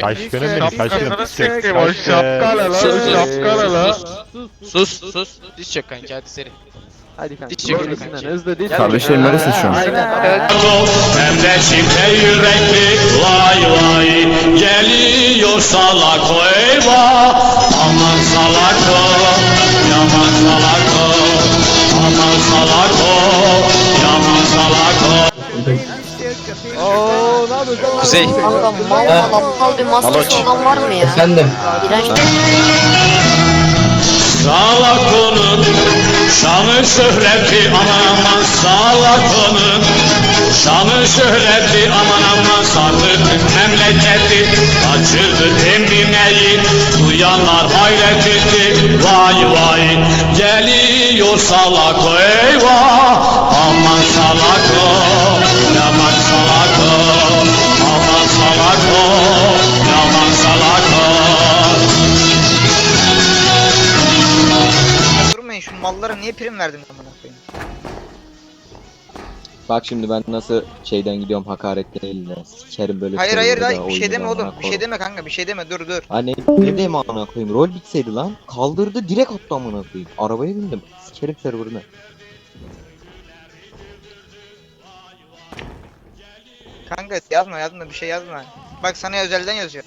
Şaşkını mı? Şaşkın. Siktir o şapkalı lan Sus, sus, şapkalı lan. Sus sus. Diş çök kanki hadi seri. Hadi kanka. Diş çekiyor Böylesinden kanki. hızlı değil. Kardeşlerim neresin şu an? Aynen. Hem de çifte yürekli vay vay Geliyor salako eyvah Aman salako Yaman salako Aman salako Yaman salako Oo ne yapıyorsun? Kuzey. Kanka mal mal aptal bir maskesi olan var mı ya? Efendim. İğrenç Salakonun şanı şöhreti aman aman Salakonun şanı şöhreti aman aman Sardı tüm memleketi. Açıldı temineyi Duyanlar hayret etti. Vay vay Geliyor Salako eyvah. Aman mallara niye prim verdin amına koyayım? Bak şimdi ben nasıl şeyden gidiyorum hakaret eline. Sikerim böyle Hayır hayır hayır bir şey deme oğlum. Bir şey deme kanka bir şey deme dur dur. Ha ne, diyeyim amına koyayım. Rol bitseydi lan. Kaldırdı direkt attı amına koyayım. Arabaya bindim. Sikerim serverını. Kanka yazma yazma bir şey yazma. Bak sana özelden yazıyor.